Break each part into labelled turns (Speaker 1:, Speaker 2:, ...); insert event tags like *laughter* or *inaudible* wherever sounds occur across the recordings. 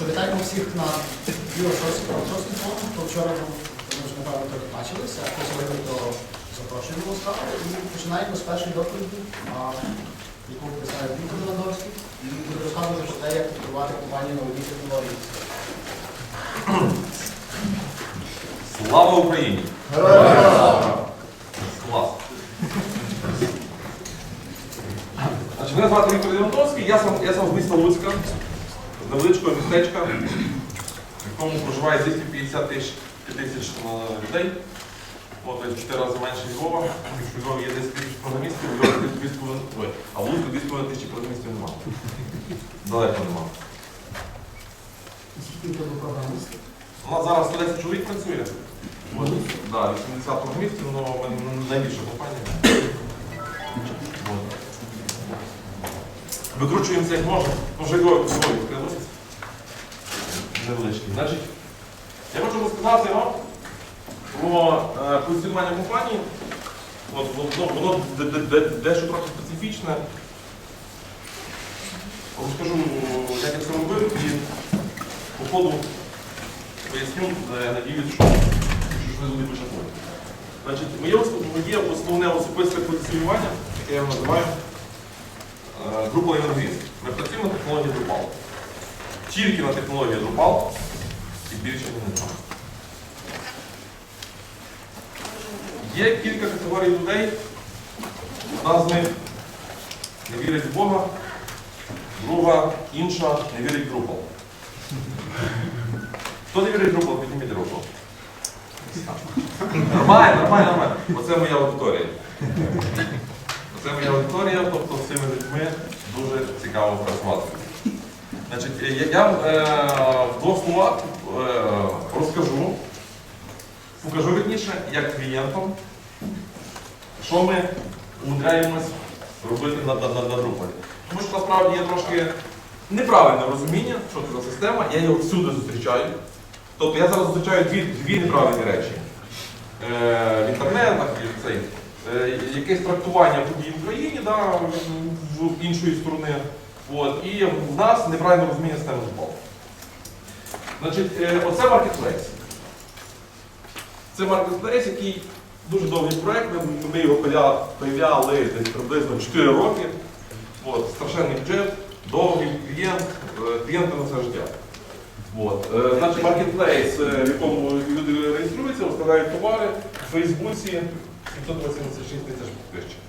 Speaker 1: що вітаємо всіх на Білошовський фонд, то вчора ми вже напевно трохи бачилися, а сьогодні запрошуємо ласкаво. І починаємо з першої доповіді, яку представив Віктор Левандовський, і буде розказувати про те, як будувати компанію нові технології.
Speaker 2: Слава Україні! Клас! Мене звати Віктор Леонтовський, я сам, я сам з міста Луцька, невеличкого містечка, в якому проживає 250 тисяч тисяч людей. От, 4 рази менше Львова. Якщо в Львові є 10 тисяч програмістів, в Львові 2,5 ой, а в Луцьку 2,5 тисячі програмістів немає. Далеко немає.
Speaker 1: Скільки тебе програмістів?
Speaker 2: У нас зараз 110 чоловік працює. От, да, 80 програмістів, але ми найбільша компанія. Викручуємося як можемо. Може його відкрилося. Невеличкий. Значить, я хочу розказати вам про е, позиціонування компанії. От, воно воно де- де- де- дещо трохи специфічне. Розкажу, як я це робив і по ходу поясню, е, надіюсь, що буде початково. Значить, моє, основне особисте позиціонування, яке я називаю е, група енергії. Ми працюємо на технології Drupal. Тільки на технології Drupal і більше не знаю. Є кілька категорій людей. Одна з них не вірить в Бога, друга, інша не вірить в Drupal. Хто не вірить в Drupal, підніміть руку. Нормально, нормально, нормально. Оце моя аудиторія. Оце моя аудиторія, тобто з цими людьми дуже цікаво працювати. Значить, я, я е, в двох словах е, розкажу, покажу вірніше, як клієнтам, що ми умудряємось робити на, на, на, на Drupal. Тому що насправді є трошки неправильне розуміння, що це за система, я його всюди зустрічаю. Тобто я зараз зустрічаю дві, дві неправильні речі. Е, в інтернетах і цей, якесь трактування подій в Україні да, в іншої сторони. От, і в нас неправильне розуміння системи Drupal. Значить, е, оце маркетплейс. Це маркетплейс, який дуже довгий проєкт, ми, його пиляли десь приблизно 4 роки. От, страшенний бюджет, довгий клієнт, е, клієнти на все життя. От. Е, Значить, маркетплейс, е, в якому люди реєструються, виставляють товари в Фейсбуці 786 тисяч підписчиків.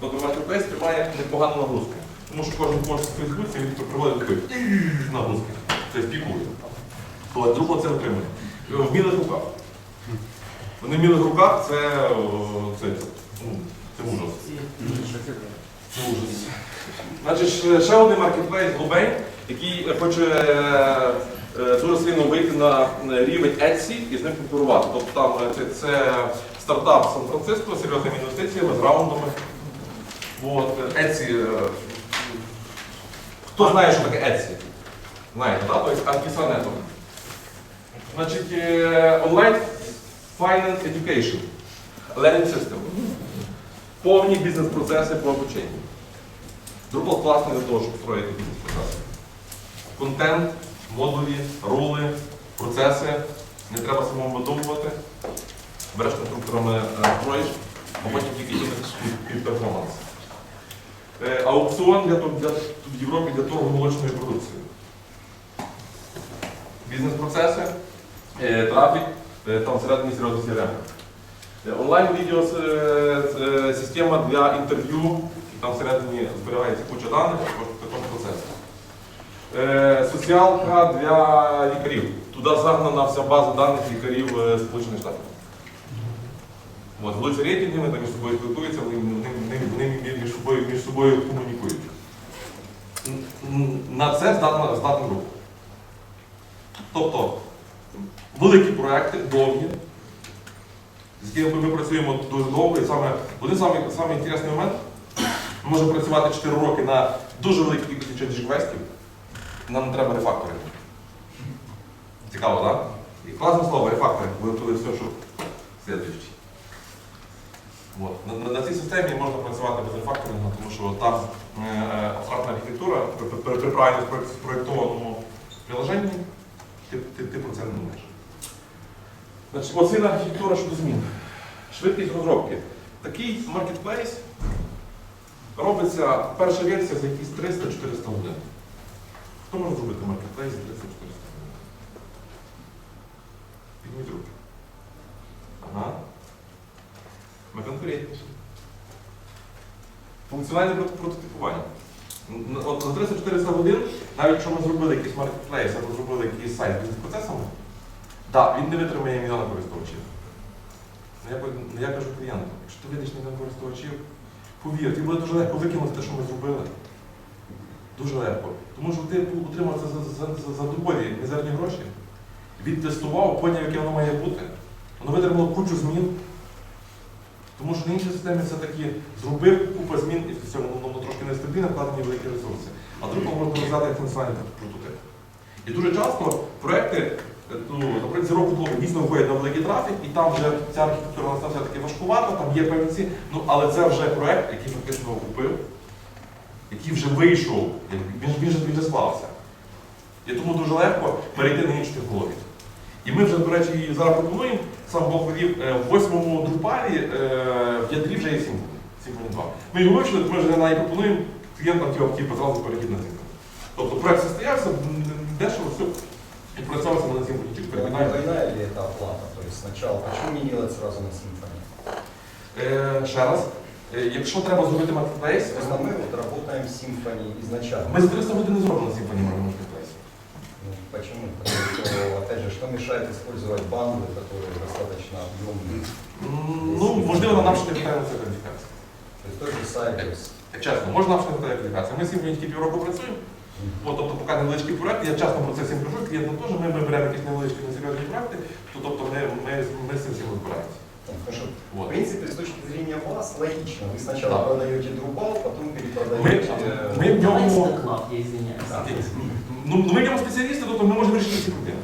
Speaker 2: Тобто маркетплейс тримає непогану нагрузку. Тому що кожен пост в Фейсбуці він приводить такої нагрузки. Це пікує. Але друга це отримує. Е, В мілих руках. В мілих руках це, о, це, ну, це ужас. Це ужас. Значить, ще- один маркетплейс Globane, який е, хоче е, е, дуже сильно вийти на рівень Etsy і з ним конкурувати. Тобто там е, це, це стартап Сан-Франциско серйозними інвестиціями, з раундами. От, е, Etsy. е, Хто знає, що таке Etsy? Знаєте, так? Тобто антисанетом. Значить, е, онлайн Finance Education. Learning System. Повні бізнес-процеси по обученню. Drupal класний для того, щоб строїти бізнес-процеси. Контент, модулі, рули, процеси. Не треба самому видумувати. Береш конструкторами е, а потім тільки їдеш під перформанс. Е, Аукціон для, для, в Європі для торгу молочною продукцією. Бізнес-процеси, е, трафік, там всередині серйозно CRM. Е, Онлайн-відео система для інтерв'ю, там всередині зберігається куча даних процесі. Е, Соціалка для лікарів. Туди загнана вся база даних лікарів Сполучених Штатів. От, ведуться рейтинги, вони там між собою спілкуються, вони, вони, вони, між, собою, між собою комунікують. На це здатна, здатна група. Тобто великі проекти, довгі, з якими ми працюємо дуже довго, і саме один самий, самий інтересний момент. Ми можемо працювати 4 роки на дуже великій кількості requestів, нам не треба рефакторинг. Цікаво, так? І класне слово, рефакторинг, коли все, що слідуючий. От. На, на, цій системі можна працювати без рефакторингу, тому що там е, абстрактна архітектура при, при, правильно спроєктованому приложенні ти, ти, ти про це не думаєш. Значить, оцінка архітектура щодо змін. Швидкість розробки. Такий маркетплейс робиться перша версія за якісь 300-400 годин. Хто може зробити маркетплейс за 300-400 годин? Ми. Функціональне прототипування. Н- От за 300-400 годин, навіть якщо ми зробили якийсь маркетплейс або зробили якийсь сайт з процесами, так, він не витримає мільйона користувачів. Ну, Я, ну, я кажу клієнту, якщо ти видиш мільйон користувачів, повір, тобі буде дуже легко викинути те, що ми зробили. Дуже легко. Тому що ти отримав це за, за, за, дубові мізерні гроші, відтестував, поняв, яке воно має бути. Воно витримало кучу змін. Тому що на іншій системі все-таки зробив купу змін і в цьому воно трошки нестабільне, вкладені великі ресурси. А друге можна розв'язати як функціональний прототип. І дуже часто проекти, е, ну, наприклад, зіро підлоги дійсно виходять на великий трафік, і там вже ця архітектура настав все-таки важкувата, там є певні ці, ну але це вже проект, який фактично купив, який вже вийшов, він, вже склався. І тому дуже легко перейти на інші технології. І ми вже, до речі, і зараз пропонуємо, сам Бог велів, е, в восьмому друпалі е, в ядрі вже є Symfony, Symfony 2. Ми його вивчили, ми вже навіть пропонуємо клієнтам типу, типу, зразу перехід на Symfony. Тобто проект состоявся, м, дешево, все, і працювався на Symfony. Тільки
Speaker 3: Это
Speaker 2: перекидаємо.
Speaker 3: двойная или это оплата? То есть сначала, почему не делать сразу на симфонии?
Speaker 2: Е, Ще раз, е, якщо треба зробити маркетплейс,
Speaker 3: Просто мы вот работаем с симфонией изначально.
Speaker 2: ми за 300 годин не зробимо на Symfony маркетплейс.
Speaker 3: Ну, почему? Потому что, опять же, что мешает использовать банды, которые достаточно объемные?
Speaker 2: М, Ну, можливо, нам ще не питаємо це кваліфікація.
Speaker 3: То есть тот же Cypress.
Speaker 2: Так чесно, можна нам ще не питає кваліфікація. Ми з Symfony тільки півроку працюємо. От, тобто, поки невеличкий проект, я часто про це всім кажу, клієнтам теж, ми, ми беремо якісь невеличкі несерйозні проекти, то тобто ми, ми, ми з цим всім розбираємося.
Speaker 3: Потому что, в принципе, с точки зрения вас, логично. Вы сначала
Speaker 2: Да.
Speaker 3: продаете Drupal, потом
Speaker 2: Ми,
Speaker 3: перепродаете... э,
Speaker 2: ми в ньому.
Speaker 4: Я извиняюсь.
Speaker 3: Да.
Speaker 2: Ну, ми в ньому спеціалісти, тобто ми можемо вирішити всі проблеми.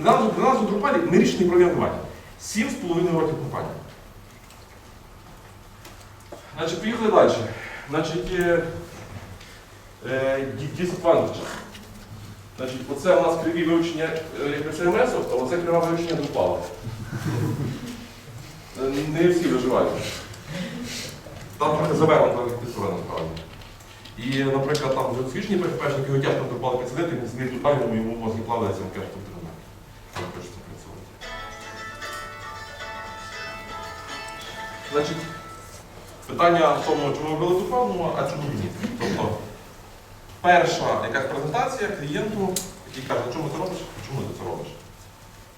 Speaker 2: На нас, на нас у Drupal ми проблеми немає. Сім з половиною років компанії. Значить, поїхали далі. Значить, е, е, ді- disadvantage. Значить, оце у нас криві вивчення е, CMS, а оце криве вивчення Drupal. Не всі виживають. Там трохи завернута архітектура насправді. І, наприклад, там вже освічені ПХПшники, його тяжко Drupal підсадити, він сидить тотально, йому мозги плавляться, він каже. Там хочеться працювати. Значить, питання в тому, чому ви ввели Drupal, ну а чому ні? Тобто, перша якась презентація клієнту, який каже, «Ну, чому ти робиш, чому ти це робиш?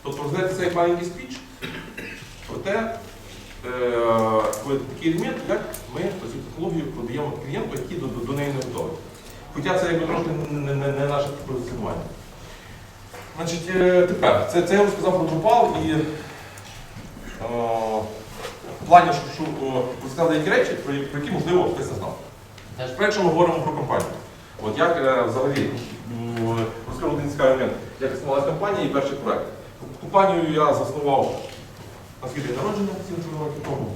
Speaker 2: Тобто, розглядайте цей маленький спіч про те, коли такий елемент, як ми цю технологію продаємо клієнту, який до, до, до неї не готовий. Хоча це якби трошки не, не, не наше позиціонування. Значить, е, тепер, це, це я розказав про Drupal і е, в плані, що, що о, розказали які речі, про, про які, можливо, хтось не знав. Якщо ми говоримо про компанію. От як е, взагалі розкажу один цікавий момент, як існувалася компанія і перший проект. Компанію я заснував свій народження 7 років тому.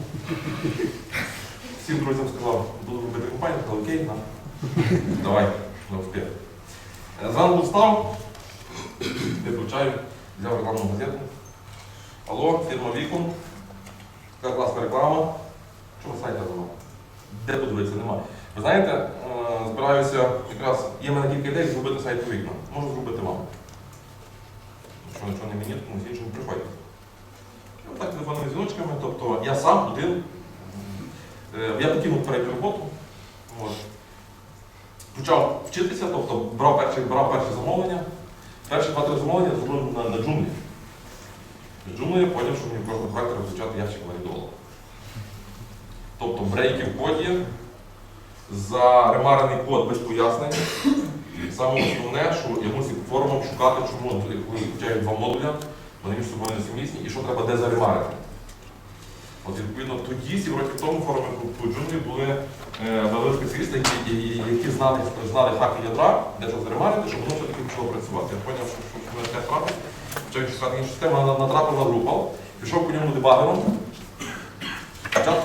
Speaker 2: Всім друзям сказав, буду робити компанію, сказали, окей, на. Давай, на успіх. Е, Зранку встав, не включаю, взяв рекламну газету. Алло, фірма Вікон. Така класна реклама. Чому сайта нема? Де подивитися? Нема. Ви знаєте, е, збираюся якраз, є мене кілька ідей зробити сайт вікна. Можу зробити вам. Що нічого не мені, тому з іншим приходять. І отак телефонними дзвіночками, тобто я сам один. е, Я покинув передню роботу. От. Почав вчитися, тобто брав перші, брав перші замовлення. Перші два-три замовлення зробив на, на джунглі. З джунглі я поняв, що мені кожного проекту розпочати ящик валідолу. Тобто брейки в коді, заремарений код без пояснень. Саме основне, що я мусив форумом шукати, чому коли включають два модуля, вони між собою несумісні, і що треба де заремарити. От відповідно тоді, сім років тому форуми по джунглі були е, вели спеціалісти, які, які- знали, знали хаки ядра, де що заремарити, щоб воно все-таки почало працювати. Я зрозумів, що, що мене теж трапить, почав шукати іншу систему, на- натрапив на Drupal, пішов по ньому дебагером.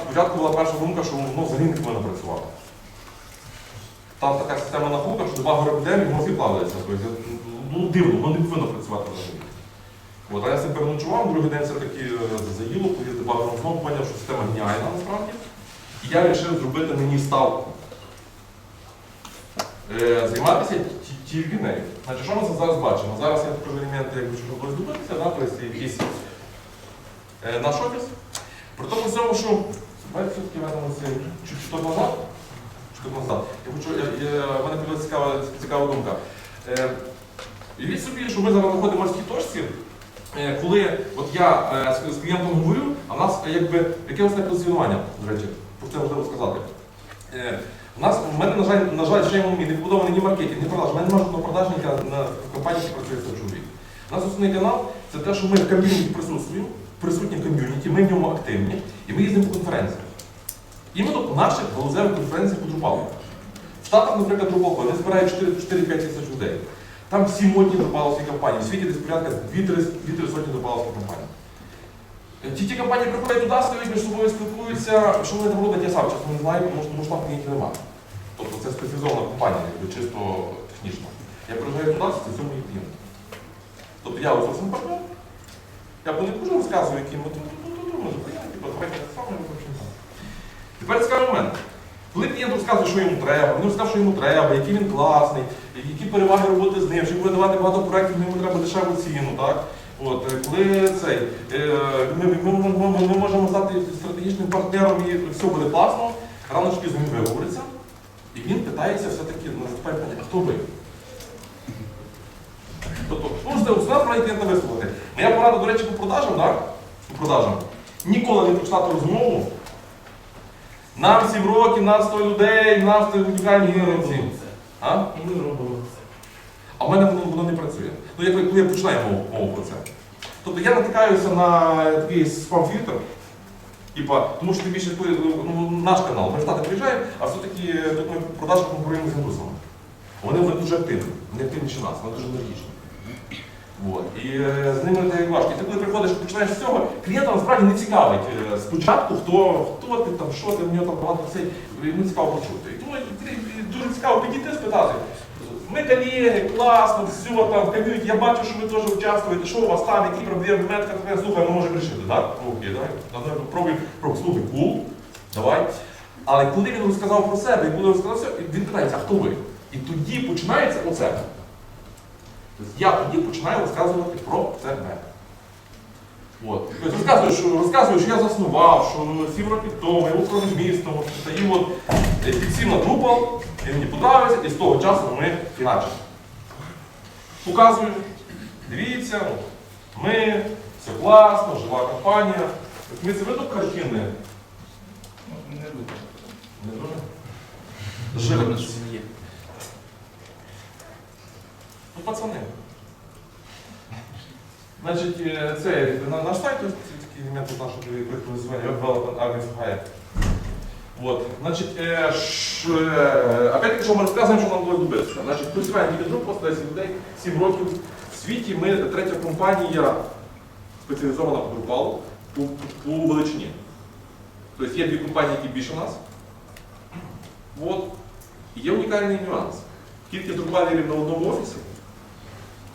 Speaker 2: Спочатку, була перша думка, що воно взагалі не повинно працювати. Там така система нахука, що дебагер епідемії мозги плавляться. Тобто, ну, дивно, воно не повинно працювати взагалі. От, а я себе переночував, другий день все-таки е, заїло, повірте, багато знову поняв, що система геніальна насправді. І я вирішив зробити ній ставку. Е, займатися ті- тільки нею. Значить, що ми це зараз бачимо? Зараз я покажу елементи, як щоб було здобутися, да? тобто якийсь е, наш офіс. При тому всьому, що все-таки вернемося чуть-чуть назад. Я хочу, я, я, в мене була цікава, цікава думка. Е, Уявіть собі, що ми зараз знаходимо в морській точці, коли от я е, з, клієнтом говорю, а в нас е, якби яке основне позиціонування, до речі, про це важливо сказати. Е, у нас, у мене, на жаль, на жаль, ще не побудований ні маркетинг, ні продаж. У мене немає жодного продажника на в компанії, які працює 100 чоловік. У нас основний канал це те, що ми в ком'юніті присутствуємо, присутні в ком'юніті, ми в ньому активні, і ми їздимо по конференціях. Іменно наших галузевих конференціях по Drupal. В Штатах, наприклад, Drupal, вони збирають 4-5 тисяч людей. Там всі модні друпаловські компанії. В світі десь порядка 2-3 сотні друпаловських компаній. Е, Ті ті компанії приходять туди, стоять між собою спілкуються, що вони там роблять, я сам чесно не знаю, тому що, тому що там клієнтів немає. Тобто це спеціалізована компанія, чисто технічно. Я приїжджаю туди, це цьому і клієнт. Тобто я ось партнер, я по дуже розказую, які ми тут, тут, тут, може, приємно, типу, давайте те саме, ми почнемо так. Тепер цікавий момент. Клієнт розказує, що йому треба, він розказує, що йому треба, який він класний, які переваги роботи з ним, що буде давати багато проєктів, йому треба дешеву ціну, так? От, е, коли цей, е, ми, ми, ми, ми, можемо стати стратегічним партнером і все буде класно, рано чи пізно він виговориться, і він питається все-таки наступає питання, а хто ви? Тобто, можете у нас має клієнта висловити. Моя порада, до речі, по продажам, так? По продажам. Ніколи не починати розмову. Нам 7 років, нас 100 людей, нас унікальні героїці. А?
Speaker 4: Ми робимо це.
Speaker 2: А в мене воно, воно не працює. Ну, як коли я починаю мову, мову про це. Тобто я натикаюся на такий спам-фільтр, тому що ти більше ну, наш канал, ми в Штати приїжджаємо, а все-таки тут ми продажу конкуруємо з індусами. Вони, вони дуже активні, вони активніші нас, вони дуже енергічні. От. І е, з ними не важко. І ти коли приходиш, і починаєш з цього, клієнта насправді не цікавить е, спочатку, хто, хто ти там, що ти, в нього там багато цей, йому цікаво почути. І тому дуже цікаво підійти спитати. Ми колеги, класно, все там, в ком'юніті, я бачу, що ви теж участвуєте, що у вас там, які проблеми, метка, така, слухай, ми можемо рішити, так? Окей, давай. Давай, пробуй, слухай, кул, давай. Але коли він розказав про себе, і коли розказав все, він питається, а хто ви? І тоді починається оце. Тобто я тоді починаю розказувати про себе. От. Тобто розказую, що, розказую, що я заснував, що сім років тому я був містом, от, і от е, підсів на Drupal, він мені подобається, і з того часу ми фіначимо. Показую, дивіться, ми, все класно, жива компанія. Ми це видно картини.
Speaker 4: Ну, Не буде.
Speaker 2: Не дуже?
Speaker 4: Живо,
Speaker 2: Живопис.
Speaker 4: що він є.
Speaker 2: Ну, пацани. Значить, е, це на наш сайт, такий елемент нашого визивання, Development Hire. Вот. Значить, е, ш, е, опять-таки, що ми розказуємо, що нам було добитися. Значить, тільки друг просто 10 людей, 7 років. В світі ми третя компанія спеціалізована по Drupal по, по величині. Тобто є дві компанії, які більше нас. Вот. Є унікальний нюанс. Тільки друквалерів на одному офісі,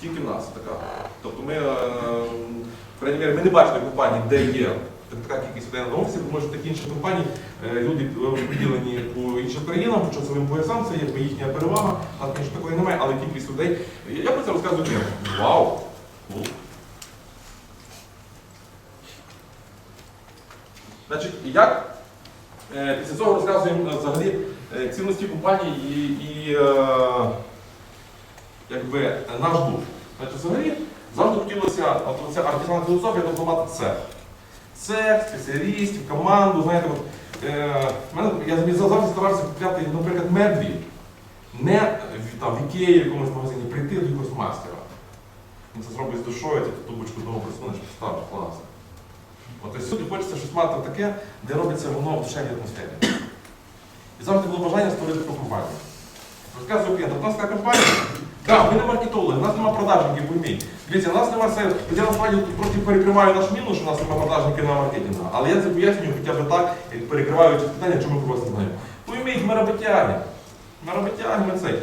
Speaker 2: тільки в нас така. Тобто ми, е, в крайній мірі, ми не бачили компаній, де є така кількість людей на офісі, тому що такі інші компанії, е, люди поділені по іншим країнам, по часовим поясам, це якби їхня перевага, а звісно, такої немає, але кількість людей. Я про це розказую клієнтам. Вау! Кул. Значить, як е, після цього розказуємо е, взагалі е, цінності компанії і, і е, якби, е, наш дух. Значить, взагалі завжди хотілося, от ця артизанна філософія, мати цех. Цех, спеціалістів, команду, знаєте, от, е, я завжди старався купляти, наприклад, меблі, не там, в Ікеї, в якомусь магазині, прийти до якогось мастера. Він це зробить з душою, ти тубочку вдома присунеш, поставиш, класно. От сюди хочеться щось мати таке, де робиться воно в душевній атмосфері. І завжди було бажання створити таку компанію. Розказую клієнтам, у нас така компанія, так, ми не маркетологи, у нас немає продажників, поймій. Дивіться, у нас немає все. Я насправді просто перекриваю наш мінус, що у нас немає продажників на маркетингу. Але я це пояснюю хоча б так, як перекриваю ці питання, чому ми просто знаємо. Пойміть, ми роботяги. Ми робитяги, ми цей.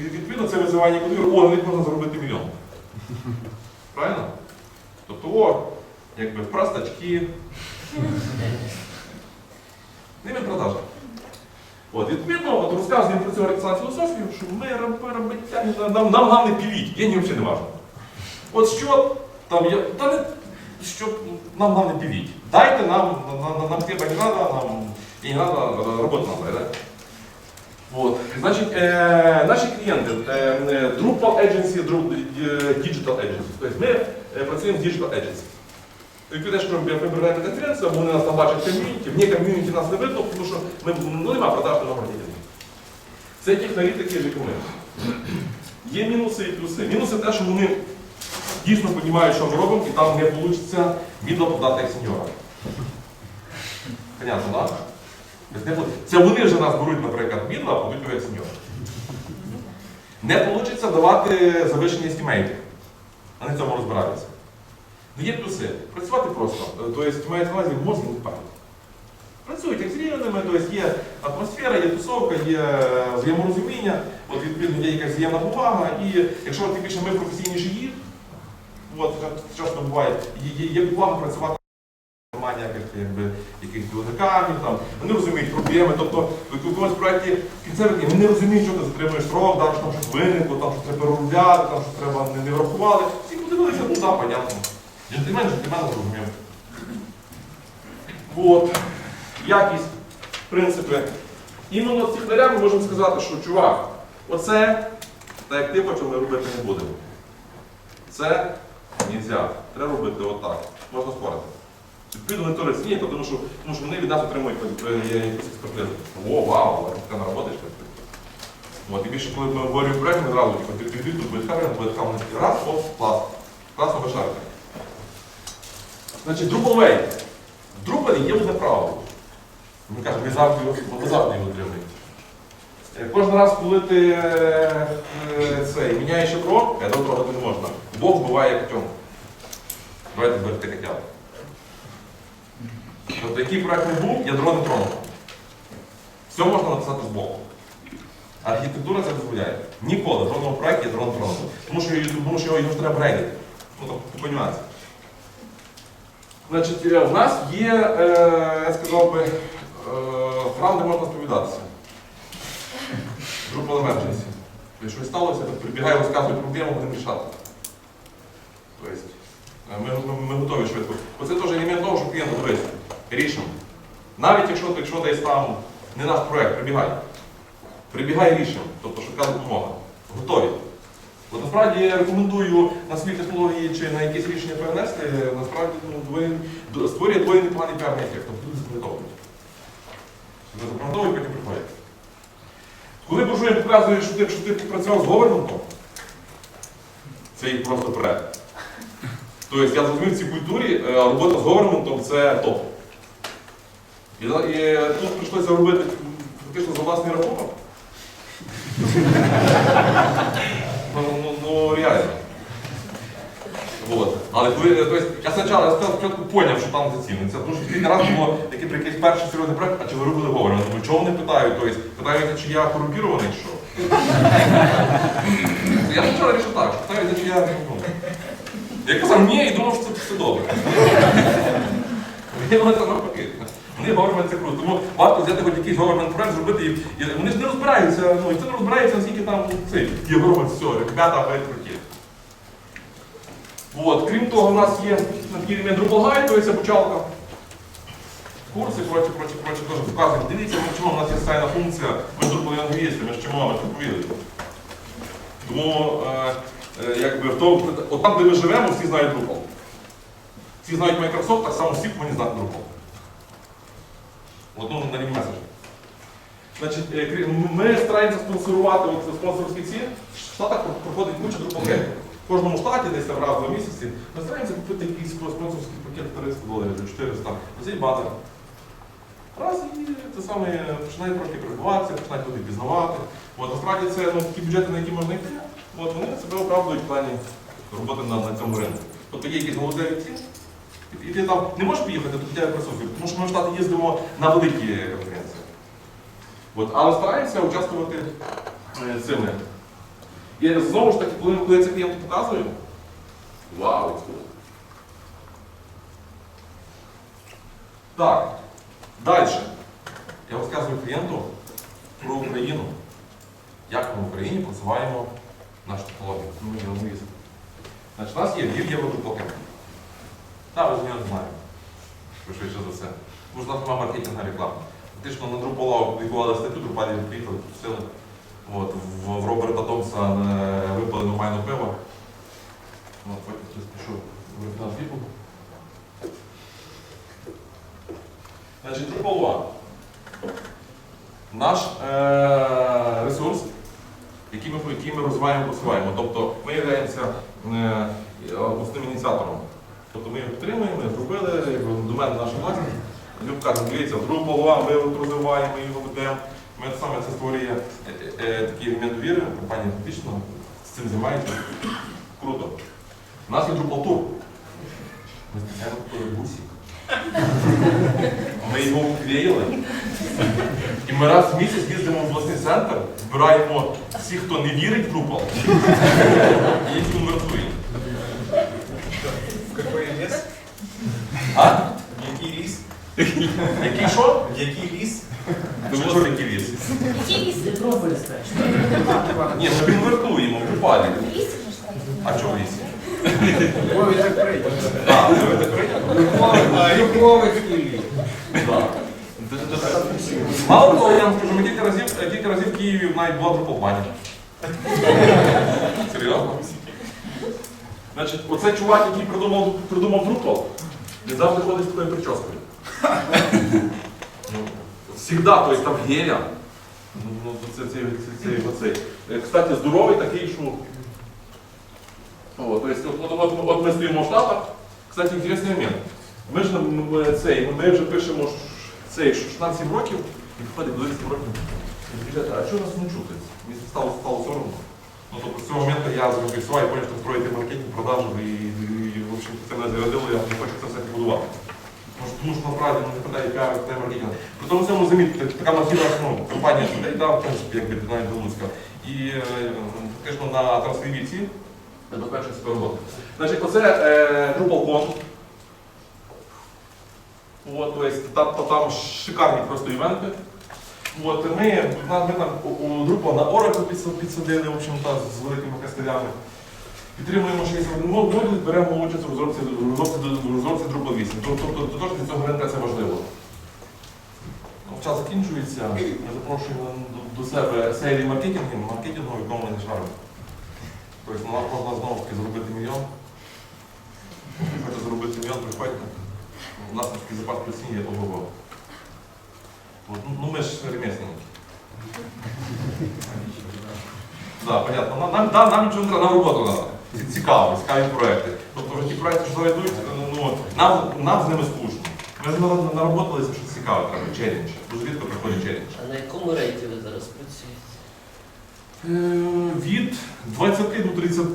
Speaker 2: Відповідно це визивання культури, о, на них можна заробити мільйон. Правильно? Тобто, о, якби простачки. Ними продажа. От, відповідно, от розказуємо про цю рекламну філософію, що ми роб- робитяги, нам, нам головне піліть, гені взагалі не важливо. От що там є, та не, що нам головне піліть. Дайте нам, нам, нам, хліба не треба, нам і не треба, робота нам дає. Вот. Значить, е, наші клієнти, е, Drupal Agency, Digital Agency. Тобто ми працюємо з Digital Agency. Що ми вибираємо конференцію, вони нас там бачать ком'юніті, вне ком'юніті нас не видно, тому що ми, ну, немає продаж на маркетингу. Це як і ми. Є мінуси і плюси. Мінуси те, що вони дійсно розуміють, що ми робимо, і там не вийде мідла подати як сеньора. Понятно, так? Це вони вже нас беруть, наприклад, мідла, а будуть як сеньора. Не вийде давати завищені стімейти. Вони в цьому розбираються. Є плюси. Працювати просто. Тобто, мається на увазі мозги не впаде. Працюють як з рівними, тобто є атмосфера, є тусовка, є е, взаєморозуміння, от відповідно є якась взаємна повага, і якщо тим більше ми професійніші їх, от часто буває, є, є, є повага працювати якби, яких білодикамів, там, вони розуміють проблеми, тобто в якомусь проєкті кінцевих днів вони розуміють, що ти затримуєш срок, там щось виникло, там що треба переробляти, там що треба не, не врахували. Всі подивилися, ну так, понятно. Джентльмен, джентльмен зрозумів. От. Якість, принципи. Іменно з технарями можемо сказати, що чувак, оце, так як ти почав, ми робити не будемо. Це нельзя. Треба робити отак. Можна спорити. Відповідно, вони то розцінюють, тому що, тому що вони від нас отримують е, е, якусь експертизу. О, вау, ти не роботиш. От, і більше, коли ми говоримо проєкт, ми зразу типу, ти камера, буде камера, раз, оп, клас. Класно вишарка. Значить. В Drupal є одне правило. Ми кажемо, ми завжди його ми завжди його отримуємо. Е, Кожен раз, коли ти е, е, цей, міняєш ядро, ядро трогати не можна. Бог буває котенок. Давайте берете котят. Тобто, який проект не був, ядро не тронуто. Все можна написати з боку. Архітектура це дозволяє. Ніколи в жодному проєкті ядро не тронуто. Тому що, тому що його треба брейдити. Ну, тобто, по нюансах. Значить, е, в нас є, е, я сказав би, е, фрам, де можна сповідатися. Група emergency. Щось сталося, то прибігає, розказує проблему, будемо рішати. Тобто, е, ми, ми, ми готові швидко. Оце теж елемент того, що клієнт дивись, рішимо. Навіть якщо, якщо десь там не наш проєкт, прибігай. Прибігай рішимо, тобто швидка допомога. Готові. От насправді я рекомендую на свої технології чи на якісь рішення перенести, насправді ну, створює двоє непоганий піарний ефект, тобто люди запам'ятовують. Тобто запам'ятовують, потім приходять. Коли буржуєм показує, що ти, що ти працював з говерментом, це їх просто вперед. Тобто я зрозумів в цій культурі, е, робота з говерментом це топ. І, і тут прийшлося робити фактично за власний рахунок. Реально. Вот. Але коли, то есть, я спочатку, я спочатку поняв, що там заціниться. Тому що кілька разів було таке про якийсь перший серйозний проект, а чи ви робили говорю? Я думаю, чого вони питають? Тобто, питаються, чи я корумпірований, чи що? я спочатку вирішив так, що питаються, чи я ну, Я казав ні і думав, що це все добре. Вони це навпаки. Вони government це круто. Тому варто взяти хоч якийсь government проект, зробити і вони ж не розбираються, ну це не розбирається, наскільки там цей є все, ребята, ви. От, крім того, у нас є Drupal то є ця почалка. Курси, коротше, коротше, коротше, теж показуємо. Дивіться, ми чому у нас є сайна функція, ми Drupal евангелісти, ми ж чому, ми відповіли. Тому, е, е, якби, тому, от там, де ми живемо, всі знають Drupal. Всі знають Microsoft, так само всі повинні знати Drupal. От, ну, на меседжі. Значить, е, ми стараємося спонсорувати от, спонсорські ці. В Штатах проходить куча Camp. В кожному штаті десь там раз в два місяці ми стараємося купити якийсь спонсорський пакет 300 доларів, 400, оцей банер. Раз і це саме починає трохи прибуватися, починають люди пізнавати. От, насправді це ну, такі бюджети, на які можна йти, от, вони себе оправдують в плані роботи на, на цьому ринку. Тобто є якісь голодеві ціни, і, ти там не можеш поїхати, то тебе присутні, тому що ми в Штати їздимо на великі конференції. От, але стараємося участвувати е, цими. І знову ж таки, коли, коли я це клієнту показую, вау. Так, далі. Я розказую клієнту про Україну. Як ми в Україні просуваємо нашу технологію. Ну. Значить, у нас є Львів Євродруклокен. Так, ви з. Ви швидше за все. Нас немає маркетинга реклами. Фактично на Друпола відбували статтю, Друпалі приїхали, пустили. От, в, Роберта Томса е, випали нормальне пиво. От, потім хтось пішов в оригінал Значить, One. Наш е, ресурс, який ми, який ми розвиваємо, просуваємо. Тобто ми являємося е, основним ініціатором. Тобто ми його підтримуємо, зробили, до мене наші власні. Люди кажуть, дивіться, Drupal One, ми розвиваємо, ми його ведемо. Ми саме це створює е, е, такий елемент довіри, компанія фактично з цим займається. Круто. У нас є Tour. Ми спеціально купили бусик. Ми його вклеїли. І ми раз в місяць їздимо в обласний центр, збираємо всіх, хто не вірить в Drupal, і *laughs* їх конвертуємо.
Speaker 4: В какой ліс?
Speaker 2: А?
Speaker 4: Який ліс?
Speaker 2: Який що?
Speaker 4: Який ліс?
Speaker 2: Ну, що такі ліс?
Speaker 5: Які ліси?
Speaker 2: Ні, ми конвертуємо в Drupal.
Speaker 5: Ліси ж треба.
Speaker 2: А чого в лісі?
Speaker 4: Ой, так прийде.
Speaker 2: А, ви так прийняли?
Speaker 4: Любовицький ліс.
Speaker 2: Так. Мало того, я вам скажу, ми кілька разів, кілька разів в Києві навіть була Drupal Серйозно? Значить, оцей чувак, який придумав, придумав Drupal, він завжди ходить з такою прическою. Ну, Всігда, тобто там геля. Ну, ну, це, це, це, це, оцей. Е, Кстати, здоровий такий, що. О, то есть, от, от, от, ми стоїмо в Штатах. Кстати, інтересний момент. Ми ж м, м, цей, ми вже пишемо цей 16 років, і виходить до 10 років. Кажуть, а чого нас не чути? Мені стало, стало соромно. Ну, тобто з цього моменту я зафіксував і поняв, що строїти маркетинг, продажу і, і, і, це мене зарядило, я не хочу це все побудувати. Тому що, тому що насправді ну, не питає піар, не маркетинг. При тому цьому замітити, така махіна ну, компанія людей, да, в принципі, якби навіть Долуцька. І е, фактично на трансфервіці забезпечує себе роботу. Значить, оце е, DrupalCon. От, то есть, там, та- там шикарні просто івенти. От, ми, ми там у, у Drupal на підсо- підсадили, в общем-то, з великими кастелями. Підтримуємо 61 модуль, беремо участь в розробці, розробці 8. Тобто, для цього це важливо. Час закінчується. Я запрошую до, до себе сейлі маркетингу, маркетингу, в якому ми не шаримо. Тобто можна знову таки зробити мільйон. Хочете зробити мільйон, приходьте. У нас такий запас плюсні є ого-го. Ну, ну ми ж ремесленники. Да, понятно. Нам, да, нам нічого не треба, нам роботу треба. Ці- Цікаво, цікаві проекти. Тобто вже ті проекти, що зараз йдуть, ну, нам, нам з ними скучно. Ми з ними нароботалися, що цікаве треба, челендж. Дуже рідко приходить челендж.
Speaker 6: А на якому рейті ви зараз працюєте?
Speaker 2: Е, Від 20 до 30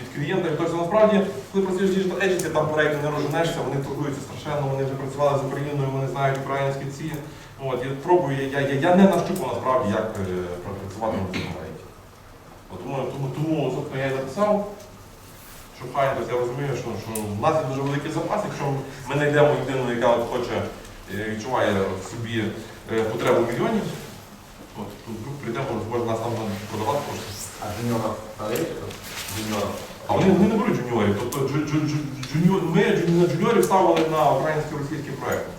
Speaker 2: від клієнта. Тобто насправді, коли працюєш в Digital Agency, там проекти не розженешся, вони торгуються страшенно, вони вже працювали з Україною, вони знають українські ці. От, я пробую, я, я, я не нащупав насправді, як е, працювати на цьому Тому, тому, тому собственно, я і написав, що файн, тобто я розумію, що, що в нас є дуже великий запас, якщо ми знайдемо людину, яка от хоче, е, відчуває в собі е, потребу мільйонів, от, то вдруг прийдемо, може нас там продавати кошти.
Speaker 3: А проверите? Джуниоров.
Speaker 2: А вони, вони не беруть джуніорів. Тобто джу, джу, джу, джуніор, ми джу- на джуніорів ставили на українсько-російські проекти.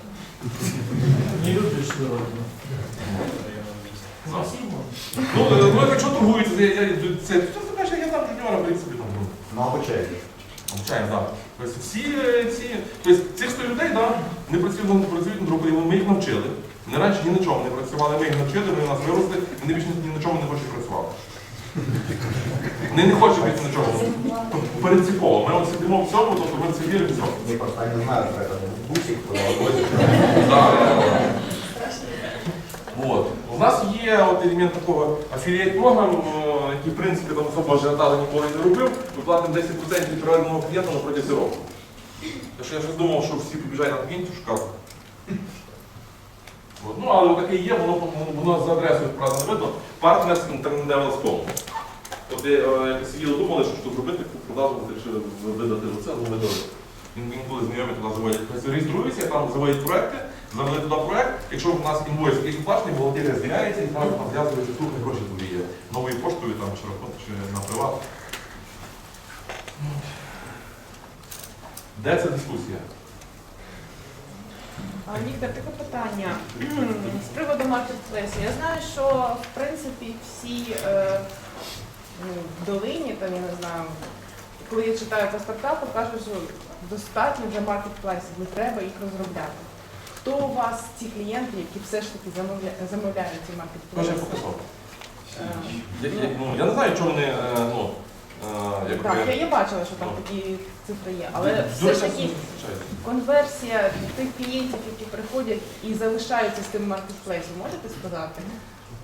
Speaker 4: Не любиш сьогодні.
Speaker 2: Ну, ну, е, ну, якщо торгуються, це, я- це, це, це, каже, я там джуніора, в принципі, там, ну,
Speaker 3: Но обучаете.
Speaker 2: навчаємо, так. Тобто всі е, ці, тобто цих 100 людей, да, не працюють, не працюють на другі, ми їх навчили. Вони раніше ні на чому не працювали, ми їх навчили, вони у нас виросли, вони більше ні на чому не хочуть працювати. Вони не хочуть більше на чому. Принципово. Ми от сидимо в цьому, тобто ми це віримо в цьому.
Speaker 3: Не просто не знаю про этот бусик, куда возит.
Speaker 2: Да. Вот. У нас є от елемент такого афілієт програм, який в принципі там особо ажіотажу ніколи не робив. Ми платимо 10% від проведеного клієнта на протязі року. Так що я вже думав, що всі побіжать на клієнтів шукати. От. Ну, але таке є, воно, воно за адресою правда видно. Partners Internet School. От е, е, сиділи думали, що що зробити, продажу вирішили видати оце, ну видали. Інколи знайомі туди заводять. Тобто Реєструються, там заводять проекти, завели туди проект. Якщо в нас інвойс якийсь оплачений, бухгалтерія звільняється і там нав'язується тут гроші є. Новою поштою там, чи рахунок, чи на приват. Де ця дискусія?
Speaker 7: А, Віктор, таке питання з приводу маркетплейсу. Я знаю, що в принципі всі е, ну, в долині, там я не знаю, коли я читаю про стартапи, кажуть, що достатньо вже маркетплейсів, не треба їх розробляти. Хто у вас ці клієнти, які все ж таки замовля... замовляють ці
Speaker 2: Кожен
Speaker 7: маркетплейси? Е,
Speaker 2: Я, я, ну, я не знаю, чого вони, е, ну, е, якби...
Speaker 7: Так, я, я бачила, що там такі цифри є, але
Speaker 2: Дуже
Speaker 7: все ж таки. Конверсія тих клієнтів, які приходять і залишаються з тим маркетплейсом, можете сказати?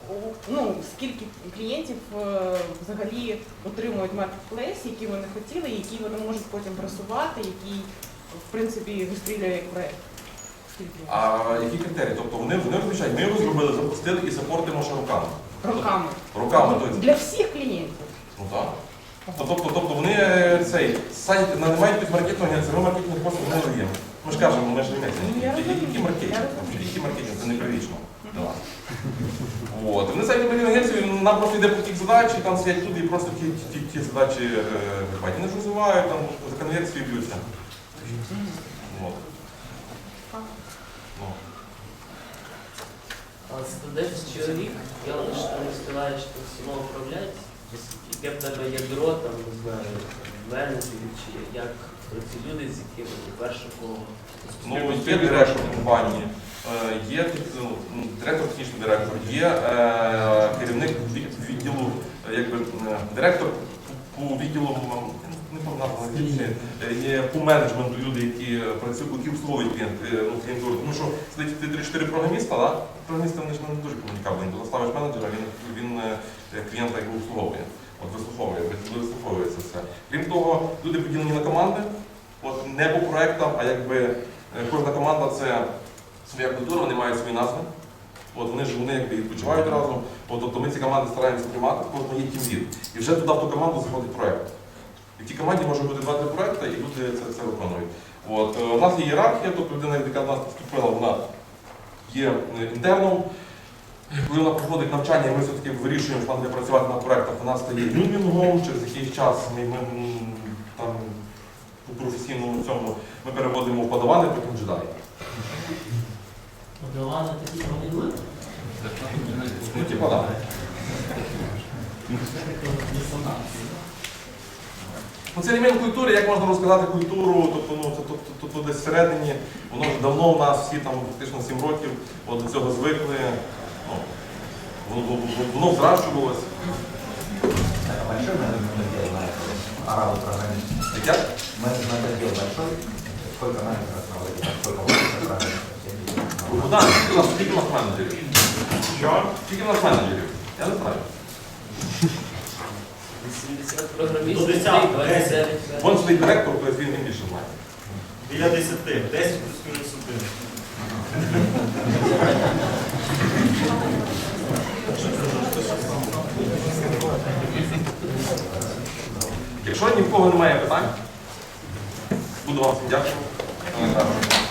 Speaker 7: У- Ну, скільки клієнтів е, взагалі отримують маркетплейс, які вони хотіли, які вони можуть потім просувати, які в принципі вистрілює як проект?
Speaker 2: А які критерії? Тобто вони, вони розміщають, ми його зробили, запустили і сапортимо ще руками.
Speaker 7: Роками.
Speaker 2: Руками, тобто.
Speaker 7: Для всіх клієнтів.
Speaker 2: Ну так. Тобто, тобто вони е, цей сайт нанимають під маркетинг, це ми маркетинг просто не даємо. Ми ж кажемо, ми ж не
Speaker 7: Ну.
Speaker 2: Які маркетинг? Які маркетинг? Це не. Давай. От. Вони сайт маркетинг, нам просто йде потік задач, і там сидять люди і просто ті, ті, ті задачі е. Вони ж розвивають, там за конверсію б'ються. От. Ну.
Speaker 6: А з 110 чоловік, я лише не співаєш там всіма управляти. Яке в тебе бюро, там, не знаю, менеджерів, чи як ці люди, з якими ти перше коло.
Speaker 2: Ну, є директор компанії, е, є ну, ну, директор, технічний директор, є е, керівник відділу, е, якби директор по відділу е, є по менеджменту люди, які працюють, які обслуговують клієнт, е, ну, клієнтуру. Тому що сидить ти 3-4 програміста, да? програмісти вони ж не дуже комунікабельні. Ти заставиш менеджера, він, він е, клієнта якби обслуговує. От вислуховує, вислуховує це все. Крім того, люди поділені на команди, от не по проектам, а якби е, кожна команда це своя культура, вони мають свої назви. От вони ж вони якби відпочивають разом. От, тобто ми ці команди стараємося тримати, кожного є тімлід. І вже туди в ту команду заходить проект. В тій команді може бути два-три проекти, і люди це, це виконують. От, е, у нас є ієрархія, тобто людина, яка до нас вступила, вона є е, інтерном. Коли вона проходить навчання, ми все-таки вирішуємо, що нам буде працювати на проектах, вона стає юнінгом, через якийсь час ми, ми там у професійному цьому ми переводимо в подавани, потім джедаї.
Speaker 6: Подавали такі проблеми.
Speaker 2: Ну, типа, да. Ну, це елемент культури, як можна розказати культуру, тобто, ну, це, тобто, тобто десь всередині, воно вже давно в нас всі там фактично 7 років от до цього звикли. Ну, воно, воно, воно взращувалось.
Speaker 8: Это большой менеджмент отдел на это? Арабы программисты.
Speaker 2: Як?
Speaker 8: Менеджмент отдел большой? Сколько менеджеров проводит? Сколько офисов программистов?
Speaker 2: Богдан, скільки у нас, скільки у нас менеджерів? Що? Скільки у нас менеджерів? Я не знаю.
Speaker 6: 80 програмістів,
Speaker 9: До 10,
Speaker 6: 29.
Speaker 2: Вон сидить директор, тобто він більше знає.
Speaker 9: Біля 10. 10 плюс мінус 1.
Speaker 2: Якщо ні в кого немає питань, буду вам всім дякувати.